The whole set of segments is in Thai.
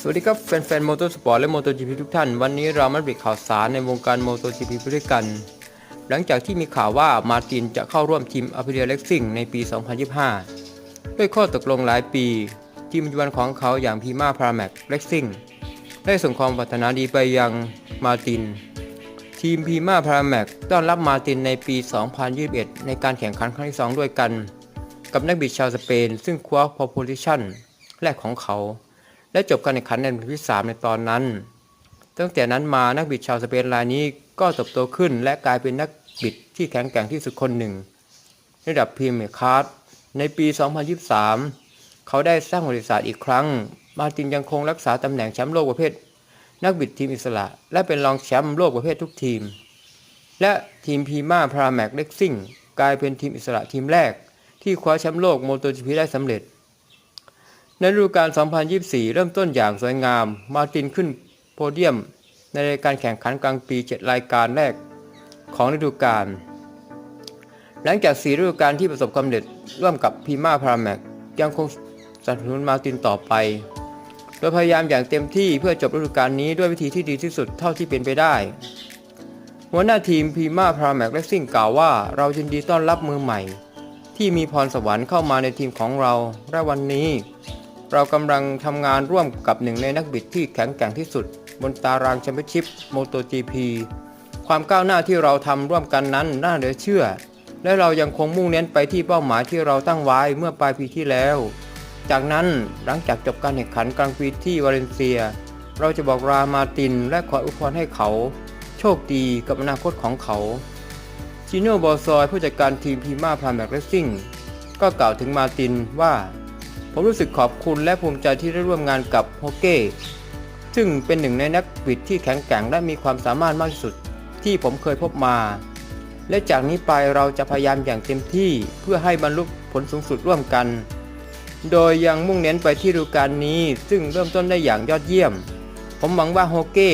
สวัสดีครับแฟนๆมอเตอร์สปอร์ตและมอเตอร์จีพีทุกท่าน วันนี้เรามาบริกข่าวสารในวงการมอเตอร์จีพีด้วยกัน หลังจากที่มีข่าวว่ามาตินจะเข้าร่วมทีมอ p ิเ i ียเล็กซิงในปี 2025 ด้วยข้อตกลงหลายปี ทีมปัจจุบันของเขาอย่างพีมาพาราแม็กเล็กซิงได้ส่งความปรารถนาดีไปยังมาติน ทีมพีมาพาราแม็กต้อนรับมาตินในปี 2021 ในการแข่งขันครั้งที่ 2 ด้วยกัน กับนักบิดชาวสเปน ซึ่งคว้าพอ p o s i t i o n แรกของเขา และจบการแข่งขันในอันดับที่ 3 ในตอนนั้น ตั้งแต่นั้นมานักบิดชาวสเปนรายนี้ก็เติบโตขึ้นและกลายเป็นนักบิดที่แข็งแกร่งที่สุดคนหนึ่งในระดับพรีเมียร์คาร์ดในปี 2023 เขาได้สร้างบริษัทอีกครั้ง มาตินยังคงรักษาตำแหน่งแชมป์โลกประเภท นักบิดทีมอิสระ และเป็นรองแชมป์โลกประเภททุกทีม และทีมพีมาพาราแม็กเล็กซิ่งกลายเป็นทีมอิสระทีมแรก ที่คว้าแชมป์โลกโมโตจีพีได้สำเร็จ ในฤดูกาล 2024 เริ่มต้นอย่างสวยงาม มาตินขึ้นโพเดียม ในรายการแข่งขันกลางปี 7 รายการแรกของฤดูกาล หลังจาก4ฤดูกาลที่ประสบความสำเร็จร่วมกับพีมาพาราแม็กยังคงสนับสนุนมาตินต่อไป โดยพยายามอย่างเต็มที่เพื่อจบฤดูกาลนี้ด้วยวิธีที่ดีที่สุดเท่าที่เป็นไปได้ หัวหน้าทีมพีมาพาราแม็กเลสซิ่งกล่าวว่าเรายินดีต้อนรับมือใหม่ ที่มีพรสวรรค์เข้ามาในทีมของเราและวันนี้ เรากำลังทำงานร่วมกับหนึ่งในนักบิดที่แข็งแกร่งที่สุด บนตารางแชมเปี้ยนชิพโมโต GP ความก้าวหน้าที่เราทำร่วมกันนั้นน่าเหลือเชื่อ และเรายังคงมุ่งเน้นไปที่เป้าหมายที่เราตั้งไว้เมื่อปลายปีที่แล้ว จากนั้นหลังจากจบการแข่งขันกลางปีที่วาเลนเซีย เราจะบอกลามาตินและขออวยพรณ์ให้เขา โชคดีกับอนาคตของเขาจิโน่บอซอยผู้จัดการทีมพีมาพาแมกเรสซิ่งก็กล่าวถึงมาตินว่า ผมรู้สึกขอบคุณและภูมิใจที่ได้ร่วมงานกับโฮเก้ซึ่งเป็นหนึ่งในนักบิดที่แข็งแกร่งและมีความสามารถมากที่สุดที่ผมเคยพบมา และจากนี้ไปเราจะพยายามอย่างเต็มที่เพื่อให้บรรลุผลสูงสุดร่วมกัน โดยยังมุ่งเน้นไปที่ฤดูกาลนี้ ซึ่งเริ่มต้นได้อย่างยอดเยี่ยม ผมหวังว่าโฮเก้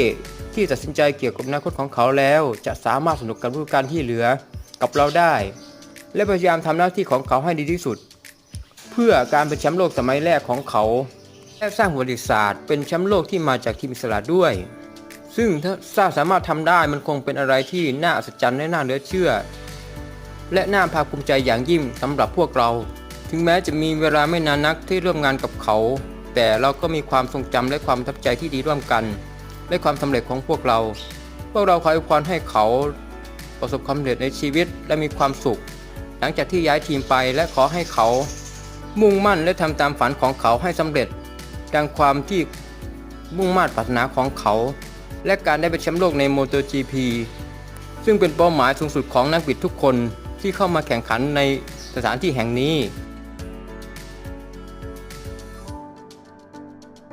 ที่ตัดสินใจเกี่ยวกับอนาคตของเขาแล้ว จะสามารถสนุกกับฤดูกาลที่เหลือกับเราได้ และพยายามทำหน้าที่ของเขาให้ดีที่สุด เพื่อการเป็นแชมป์โลกสมัยแรกของเขาและสร้างประวัติศาสตร์ เป็นแชมป์โลกที่มาจากทีมอิสระด้วย ซึ่งถ้าสามารถทำได้มันคงเป็นอะไรที่น่าอัศจรรย์และน่าเหลือเชื่อ และน่าภาคภูมิใจอย่างยิ่งสำหรับพวกเรา ถึงแม้จะมีเวลาไม่นานนักที่ร่วมงานกับเขา แต่เราก็มีความทรงจำและความทับใจที่ดีร่วมกัน และความสำเร็จของพวกเรา พวกเราขออวยพรให้เขาประสบความสำเร็จในชีวิตและมีความสุข หลังจากที่ย้ายทีมไปและขอให้เขา มุ่งมั่นและทำตามฝันของเขาให้สำเร็จ ดังความที่มุ่งมา่ปรารถนาของเขา และการได้เป็นแชมป์โลกใน MotoGP ซึ่งเป็นเป้าหมายสูงสุดของนักบิดทุกคนที่เข้ามาแข่งขันในสถานที่แห่งนี้